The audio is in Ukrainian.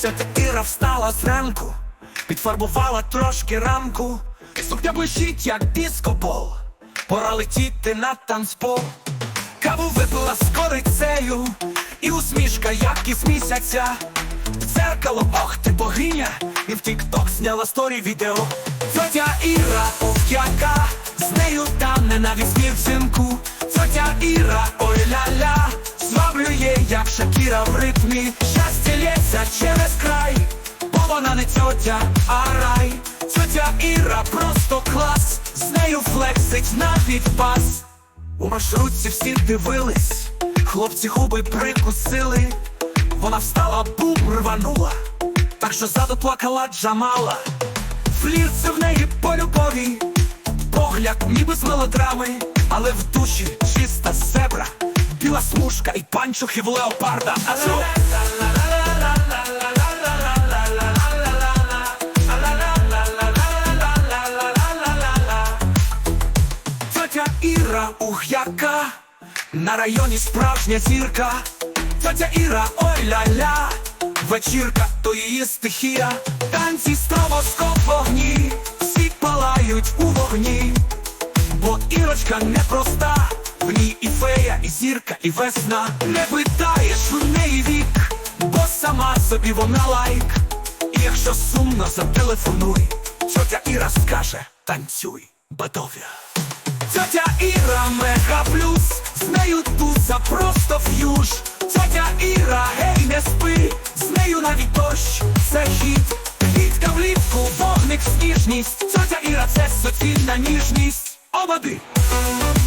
Тетя Іра встала зранку, підфарбувала трошки рамку, і сукня блищить, як дискобол. Пора летіти на танцпол. Каву випила з корицею, і усмішка, як із місяця. В дзеркало, ох ти богиня, і в тік-ток зняла сторі відео. Тетя Іра, там не навіть співцинку. Тетя Іра, ой ля-ля, зваблює, як Шакіра в ритмі. Щастя лється через край, бо вона не тьотя, а рай. Тетя Іра просто клас, з нею флексить навіть пас. У маршрутці всі дивились, хлопці губи прикусили. Вона встала, бум, рванула, так що ззаду плакала Джамала. Флір в неї по любові, погляд ніби з мелодрами, але в душі чиста зебра, біла смужка і панчохи в леопарда. А цю- Тетя Іра, ух яка, на районі справжня зірка. Тетя Іра, ой ля-ля, вечірка, то її стихія. Танці стробоскоп вогні, Бо непроста, в ній і фея, і зірка, і весна. Не питаєш в неї вік, бо сама собі вона лайк. І якщо сумно, зателефонуй, тетя Іра скаже, танцюй, бадов'я. Тетя Іра мега плюс, з нею туса просто ф'юж. Тетя Іра, гей, не спи, з нею навіть дощ, це хіт. Квітка влітку, вогник сніжність. Тетя Іра, це суцільна ніжність. Thank you